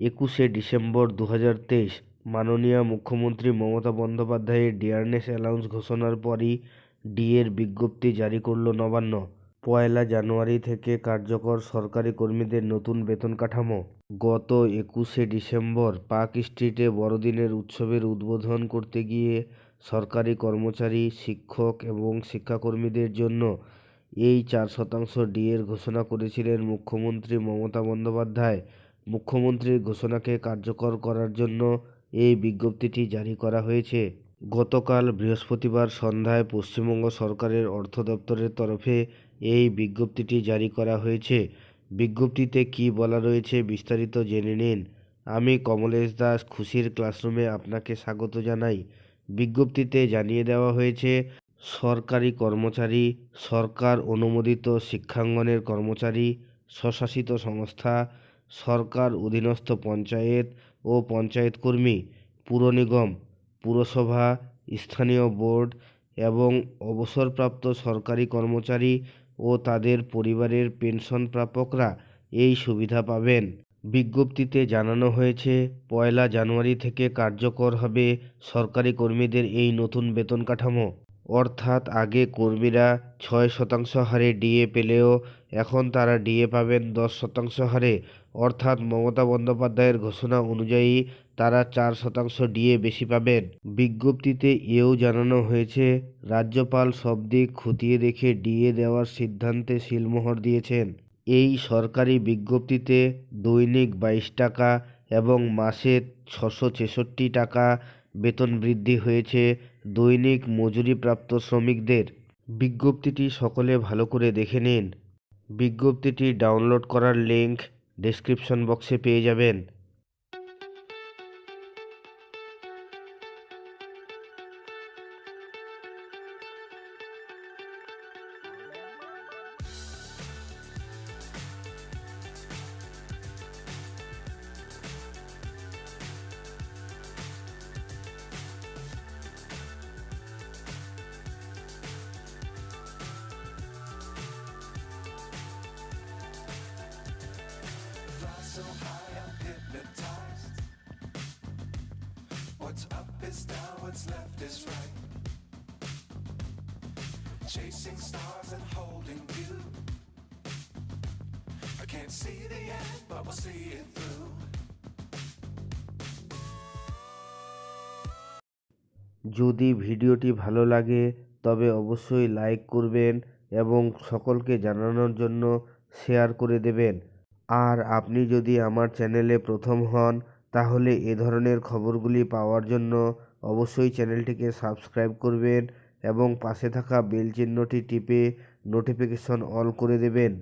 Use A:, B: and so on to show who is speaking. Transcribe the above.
A: একুশে ডিসেম্বর দু হাজার তেইশ মাননীয় মুখ্যমন্ত্রী মমতা বন্দ্যোপাধ্যায়ের ডিয়ারনেস অ্যালাউন্স ঘোষণার পরই ডিএর বিজ্ঞপ্তি জারি করল নবান্ন। পয়লা জানুয়ারি থেকে কার্যকর সরকারি কর্মীদের নতুন বেতন কাঠামো। গত একুশে ডিসেম্বর পার্ক স্ট্রিটে বড়দিনের উৎসবের উদ্বোধন করতে গিয়ে সরকারি কর্মচারী, শিক্ষক এবং শিক্ষাকর্মীদের জন্য এই চার শতাংশ ডিএর ঘোষণা করেছিলেন মুখ্যমন্ত্রী মমতা বন্দ্যোপাধ্যায়। মুখ্যমন্ত্রীর ঘোষণাকে কার্যকর করার জন্য এই বিজ্ঞপ্তিটি জারি করা হয়েছে। গতকাল বৃহস্পতিবার সন্ধ্যায় পশ্চিমবঙ্গ সরকারের অর্থ দপ্তরের তরফে এই বিজ্ঞপ্তিটি জারি করা হয়েছে। বিজ্ঞপ্তিতে কী বলা রয়েছে বিস্তারিত জেনে নিন। আমি কমলেশ দাস খুশির ক্লাসরুমে আপনাকে স্বাগত জানাই। বিজ্ঞপ্তিতে জানিয়ে দেওয়া হয়েছে, সরকারি কর্মচারী, সরকার অনুমোদিত শিক্ষাঙ্গনের কর্মচারী, স্বশাসিত সংস্থা সরকার অধীনস্থ পঞ্চায়েত ও পঞ্চায়েত কর্মী, পুর নিগম, পুরসভা, স্থানীয় বোর্ড এবং অবসরপ্রাপ্ত সরকারি কর্মচারী ও তাদের পরিবারের পেনশন প্রাপকরা এই সুবিধা পাবেন। বিজ্ঞপ্তিতে জানানো হয়েছে, পয়লা জানুয়ারি থেকে কার্যকর হবে সরকারি কর্মীদের এই নতুন বেতন কাঠামো। অর্থাৎ আগে কর্মীরা ছয় শতাংশ হারে ডিএ পেলেও এখন তারা ডিএ পাবেন দশ শতাংশ হারে। অর্থাৎ মমতা বন্দ্যোপাধ্যায়ের ঘোষণা অনুযায়ী তারা চার শতাংশ ডিএ বেশি পাবেন। বিজ্ঞপ্তিতে এও জানানো হয়েছে, রাজ্যপাল সব দিক খতিয়ে দেখে ডিএ দেওয়ার সিদ্ধান্তে সিলমোহর দিয়েছেন। এই সরকারি বিজ্ঞপ্তিতে দৈনিক বাইশ টাকা এবং মাসে ছশো ছেষট্টি টাকা বেতন বৃদ্ধি হয়েছে দৈনিক মজুরিপ্রাপ্ত শ্রমিকদের। বিজ্ঞপ্তিটি সকলে ভালো করে দেখে নিন। বিজ্ঞপ্তিটি ডাউনলোড করার লিঙ্ক ডেসক্রিপশন বক্সে পেয়ে যাবেন।
B: Is down, what's left is right. Chasing stars and holding you. I can't see the end, but we'll see it through.
A: যদি ভিডিওটি ভালো লাগে তবে অবশ্যই লাইক করবেন এবং সকলকে জানানোর জন্য শেয়ার করে দেবেন আর আপনি যদি আমার চ্যানেলে প্রথম হন তাহলে এ ধরনের খবরগুলি পাওয়ার জন্য অবশ্যই চ্যানেলটিকে সাবস্ক্রাইব করবেন এবং পাশে থাকা বেল চিহ্নটি টিপে নোটিফিকেশন অল করে দেবেন।